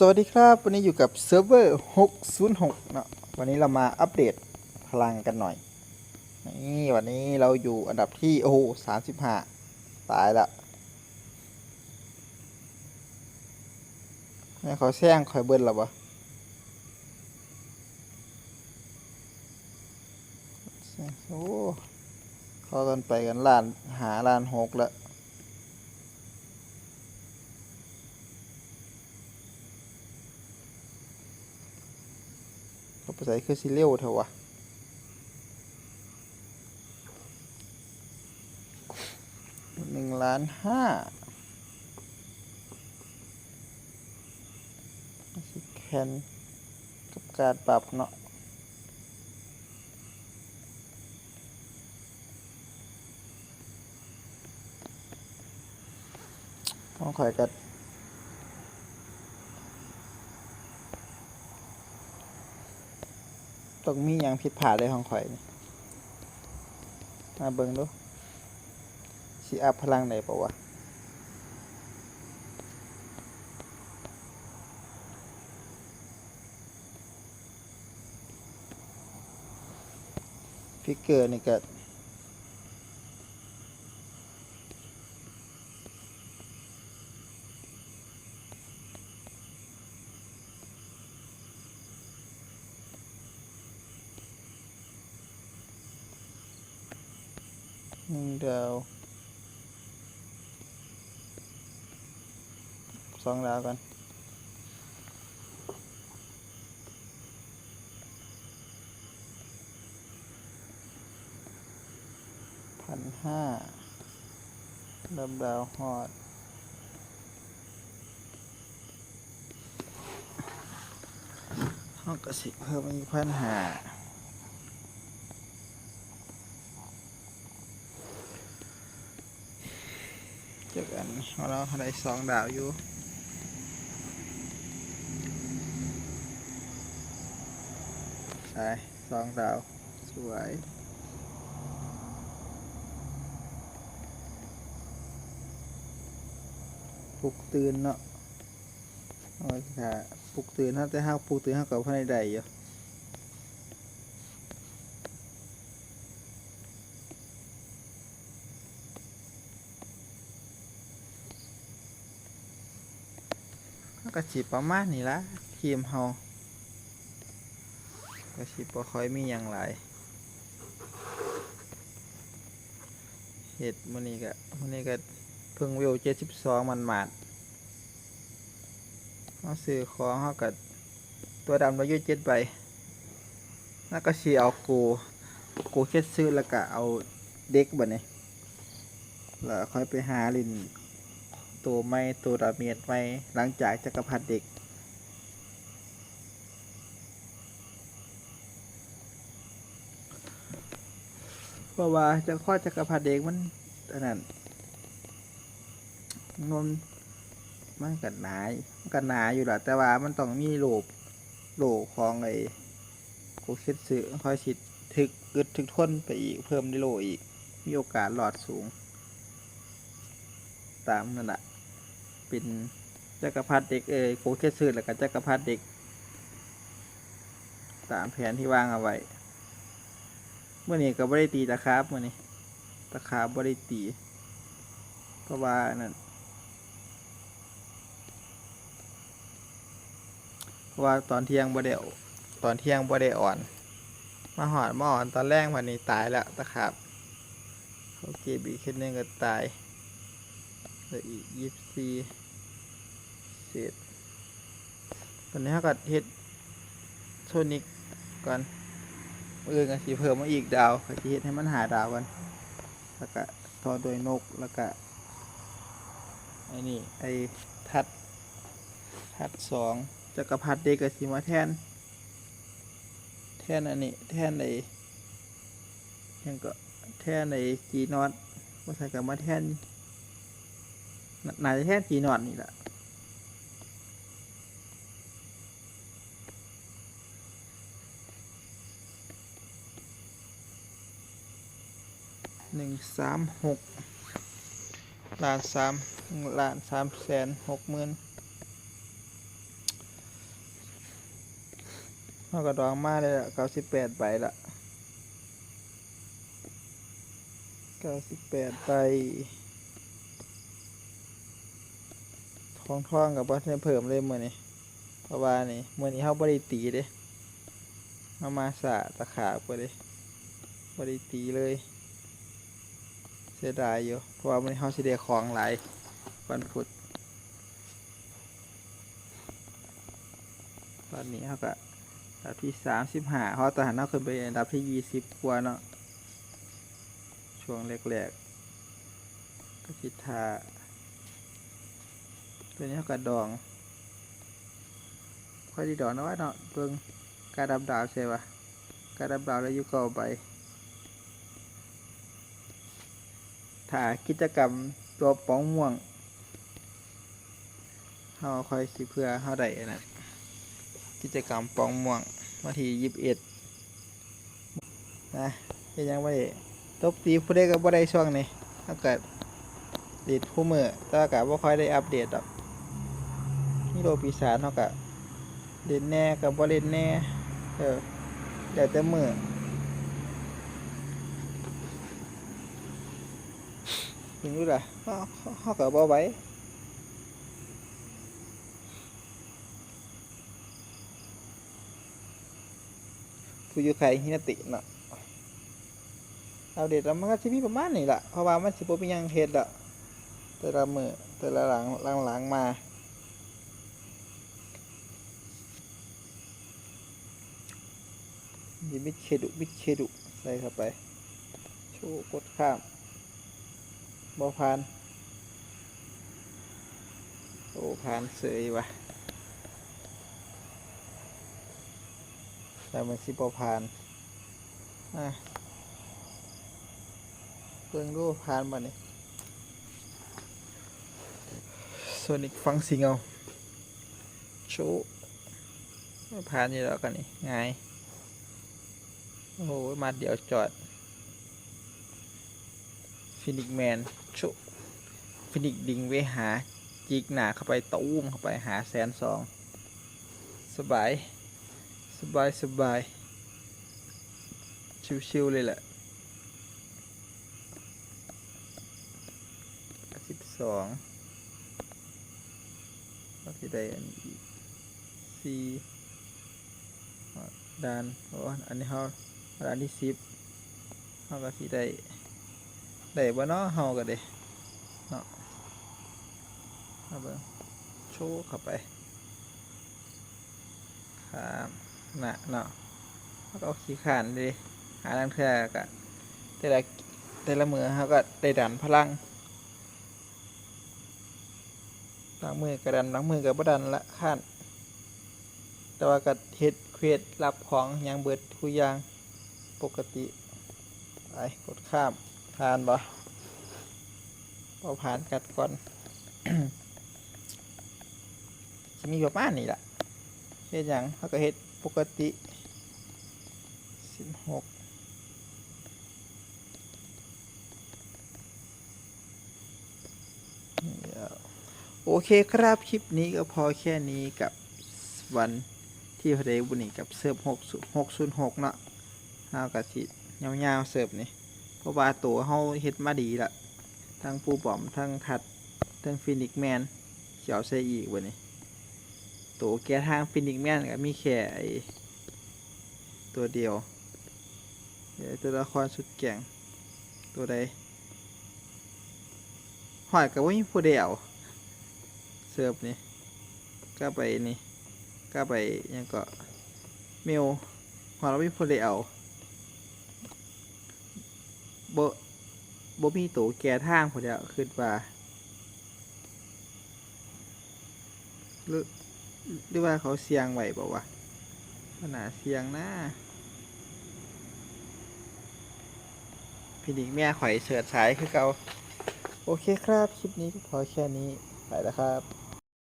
สวัสดีครับ วันนี้อยู่กับเซิร์ฟเวอร์606เนาะวันนี้เรามาอัปเดตพลังกันหน่อย นี่วันนี้เราอยู่อันดับที่ โอ้โห35ตายละแม่เขาแซงคอยเบิ้ลหรอวะโอ้เขากันไปกันล้านหาล้านหกแล้ว เขา ไปใส่คือซิเลียวเถอะวะหนึ่งล้านห้าสิแคนกับการปรับเนาะต้องคอยกัด ต้องมีอย่างผิดพลาดเลยของข่อยนี่มาเบิ่งดูสิอัพพลังไหนปะวะพิกเกอร์นี่ก็ หนึ่งดาวสองดาวกันพันห้าดับดาวฮอดห้องกระสิเพิ่มอีกพันห้า เจอกั นเราเราได้สองดาวอยู่ใช่สองดาว สวยปลุกตื่นเนาะโอ้ยค่ะปลุกตื่นถ้าแต่ห้าปลุกตื่นห้ากับภายในใดอยู่ ก็สิประมาณนี้ละทีมเฮาก็สิบ่ค่อยมีอย่างไรเห็ดมื้อนี้ก็มื้อนี้ก็เพิ่งวิว72มันหมาดเฮาซื้อของเฮาก็ตัวดำเราอยู่7ใบแล้วก็สิเอากูกูเฮ็ดซื้อแล้วก็เอาเด็กบัดนี้แล้วค่อยไปหาลิน ตัวไม่ตัวดาเมียดไม่หลังจากจักรพรรดิเด็ก เพราะว่าจะข้อจักรพรรดิเด็กมันอันนั้นนนมันกันหนามันกันหนาอยู่แหละแต่ว่ามันต้องมีโลบโลบของไอ้กูคิดซื้อค่อยชิดถึกอึดถึกทนไปอีกเพิ่มได้โลอีก มีโอกาสหลอดสูง ตามนั่นแหละ เป็นจักรพรรดิเด็กเอ่ยโคเคสือแล้วก็จักรพรรดิเด็กตามแผนที่วางเอาไว้เมื่อนี้ก็ไม่ได้ตีตะขาบเมื่อนี้ตะขาบไม่ได้ตีเพราะว่านั่นเพราะว่าตอนเที่ยงบ่ได้เอาตอนเที่ยงบ่ได้อ่อน มาหอดมาอ่อนตอนแรกวันนี้ตายแล้วตะขาบโอเคบีขึ้นนึงก็ตาย เหลืออีกยี่สิบสี่เศษตอนนี้เขาก็เฮ็ดโซนิกก่อนเออกันสีเพิ่มมาอีกดาวเขาจะเฮ็ดให้มันหาดาวกัน แล้วก็ทอโดยนกแล้วก็ไอ้นี่ไอ้ทัด ทัดสองจักรพรรดิเด็กกับสีมาแทน แทนอันนี้ แทนไอ้ยังก็แทนไอ้จีนอตว่าใส่กับมาแทน น่าน่าจะแค่จีนอนนี่แหละหนึ่งสามหกล้านสามล้านสามแสนหกหมื่นเขาก็ดองมาเลยละเก้าสิบแปดใบละเก้าสิบแปดใบ ทองทองกับบัตรเพิ่มเลยเมื่อนี้เพราะว่านี่มื่อนี้เขาบริตีเด้เอามาสะตะขาบไปเลยบริตีเลย เสียดายอยู่ เพราะว่ามันเขาเสิเดของหลายวันพุธตอนนี้เขาก็อันดับที่สามสิบห้าเขาทหารเขาขึ้นไปอันดับที่ยี่สิบกว่าเนาะช่วงแรกๆก็คิดทา ตัวนี้เขาก็ดองค่อยดีดองน้อยเนาะเบิ่งการดับดาวใช่ปะการดับดาวแล้วอยุเก่าไปถ้ากิจกรรมตัวป้องม่วงเฮาคอยสิเพื่อเฮาได้นนั้นกิจกรรมป้องม่วงวันที่ยี่สิบเอ็ดนะยังไม่ได้ตบตีผู้ใดก็บ่ได้ช่วงนี้ถ้าเกิดดีดผู้มือแต่ก็บ่ค่อยได้อัปเดตดอกีโลปีศาจเฮาก็เล่นแน่กับบ่เล่นแน่เออแล้วแต่มือถึงรู้ล่ะเขาเขาเขาก็บ่ไว้ผู้อยู่ไข่ฮินาติเนาะเอาเด็ดแล้วมันก็สิมีประมาณนี้ล่ะเพราะว่ามันสิบ่มีหยังเฮ็ดละแต่ละมือแต่ละหลังหลังหลังๆมา ยิมิดเคดุมิดเคดุใส่เข้าไป โชว์กดข้ามบอพาน โอ้พานเสยวะแต่มันสิบอพานอะเพิ่งรู้พานมาเนี่ส่วนอีกฟังสิงเอาโชว์พานอยู่แล้วกันนี่ไง โอ้โหมาเดี๋ยวจอดฟินิกแมนชุฟินิกดิงเวหา จิกหนาเข้าไปตู้มเข้าไปหาแสนสองสบาย สบายสบาย ชิวๆเลยแหละสิบสองก็ที่ได้อันอีกสี่ดานโอ้อันนี้เขา ดานที่สิบเขาก็ที่ได้ได้บ่เนาะเฮาก็ได้เนาะเอาเบิ่งโชว์เข้าไปครับน่ะเนาะแล้วก็ขี้ขานเลยหาทางเทื่อก็แต่ละแต่ละมือเฮาก็ได้ดันพลังบางมือก็ดันบางมือก็บ่ดันละข้นแต่ว่าก็เฮ็ดเควสรับของหยังเบิดทุกอย่าง ปกติไปกดข้ามผ่านบ่พอผ่านกัดก่อนจะมีประมาณนี้ล่ะเฮ็ดหยังเขาก็เฮ็ดปกติสิบหกโอเคครับ คลิปนี้ก็พอแค่นี้กับวันที่พระเดบุญนี่กับเซิร์ฟหกหกศูนย์หกเนาะ เอากะทิยาวๆเสิร์ฟนี่เพราะว่าตัวเฮาเฮ็ดมาดีละทั้งปูบอมทั้งทัดทั้งฟินิกแมนเขียวใส่อีกวันนี้ตัวแกทางฟินิกแมนก็มีแค่ตัวเดียวเดี๋ยวตัวละครสุดแก่งตัวใดหอยกับว่ามีผู้เดียวเสิร์ฟนี่ก็ไปนี่ก็ไปยังก็เมลหอยเราไม่ผู้เดียว บ่บ่มีตัวแก่ทางผมจะคิดว่าหรือหรือว่าเขาเสียงไหวบอกว่าขนาดเสียงนะพี่ดิกแม่ข่อยเฉิดฉายคือเก่าโอเคครับ คลิปนี้ก็พอแค่นี้ ไปแล้วครับ